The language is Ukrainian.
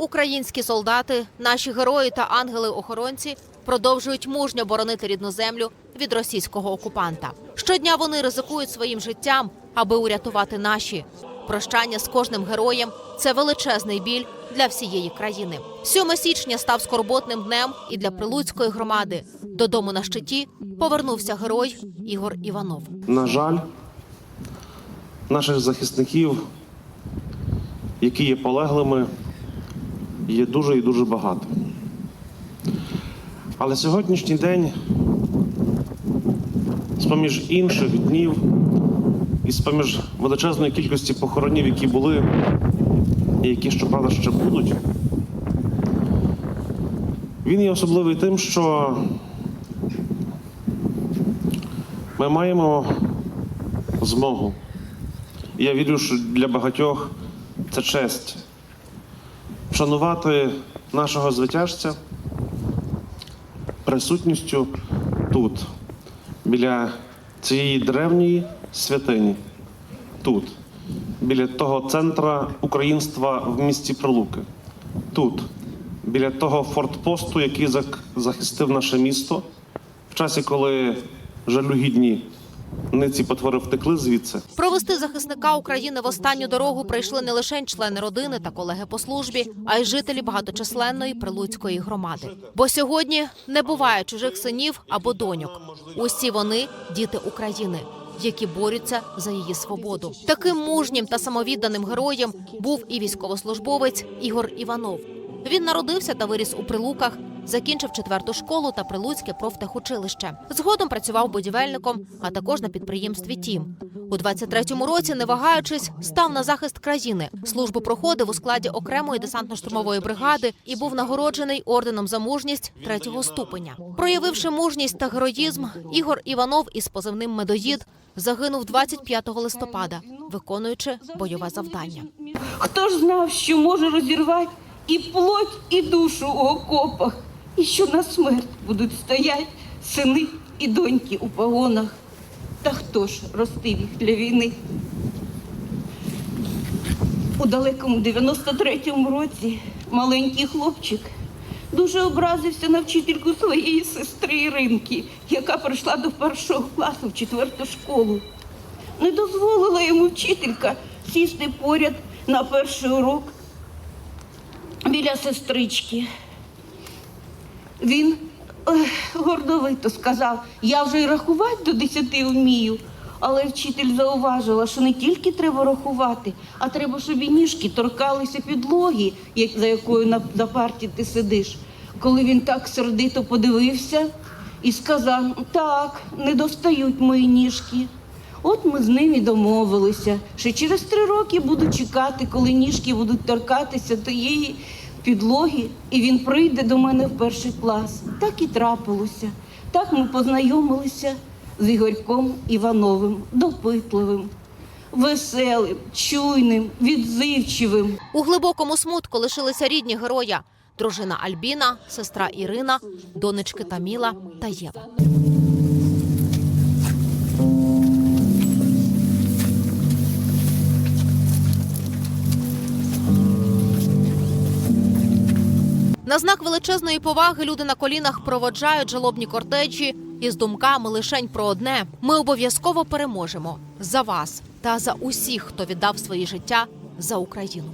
Українські солдати, наші герої та ангели-охоронці продовжують мужньо боронити рідну землю від російського окупанта. Щодня вони ризикують своїм життям, аби урятувати наші. Прощання з кожним героєм це величезний біль для всієї країни. 7 січня став скорботним днем і для прилуцької громади. Додому на щиті повернувся герой Ігор Іванов. На жаль, наших захисників, які є полеглими, є дуже і дуже багато. Але сьогоднішній день, з-поміж інших днів, і з-поміж величезної кількості похоронів, які були, і які, щоправда, ще будуть, він є особливий тим, що ми маємо змогу. Я вірю, що для багатьох це честь вшанувати нашого звитяжця присутністю тут, біля цієї древньої святині, тут, біля того центра українства в місті Прилуки, тут, біля того фортпосту, який захистив наше місто в часі, коли жалюгідні ниці потвори втекли звідси. Провести захисника України в останню дорогу прийшли не лише члени родини та колеги по службі, а й жителі багаточисленної прилуцької громади. Бо сьогодні не буває чужих синів або доньок. Усі вони діти України. Які борються за її свободу, таким мужнім та самовідданим героєм був і військовослужбовець Ігор Іванов. Він народився та виріс у прилуках, закінчив четверту школу та прилуцьке профтехучилище. Згодом працював будівельником, а також на підприємстві Тім. У 23-му році, не вагаючись, став на захист країни. Службу проходив у складі окремої десантно-штурмової бригади і був нагороджений орденом за мужність третього ступеня. Проявивши мужність та героїзм, Ігор Іванов із позивним медоїд загинув 25 листопада, виконуючи бойове завдання. Хто ж знав, що може розірвати і плоть, і душу у окопах, і що на смерть будуть стоять сини і доньки у погонах. Та хто ж ростив їх для війни? У далекому 93-му році маленький хлопчик дуже образився на вчительку своєї сестри Іринки, яка прийшла до першого класу в четверту школу. Не дозволила йому вчителька сісти поряд на перший урок біля сестрички. Він гордовито сказав, я вже й рахувати до десяти вмію. Але вчитель зауважила, що не тільки треба рахувати, а треба, щоб і ніжки торкалися підлоги, як- за якою на, на парті ти сидиш. Коли він так сердито подивився і сказав: так, не достають мої ніжки. От ми з ним і домовилися, що через три роки буду чекати, коли ніжки будуть торкатися тієї підлоги, і він прийде до мене в перший клас. Так і трапилося. Так ми познайомилися з Ігорьком Івановим, допитливим, веселим, чуйним, відзивчивим. У глибокому смутку лишилися рідні героя: дружина Альбіна, сестра Ірина, донечки Таміла та Єва. На знак величезної поваги люди на колінах проводжають жалобні кортежі із думками лишень про одне: ми обов'язково переможемо за вас та за усіх, хто віддав своє життя за Україну.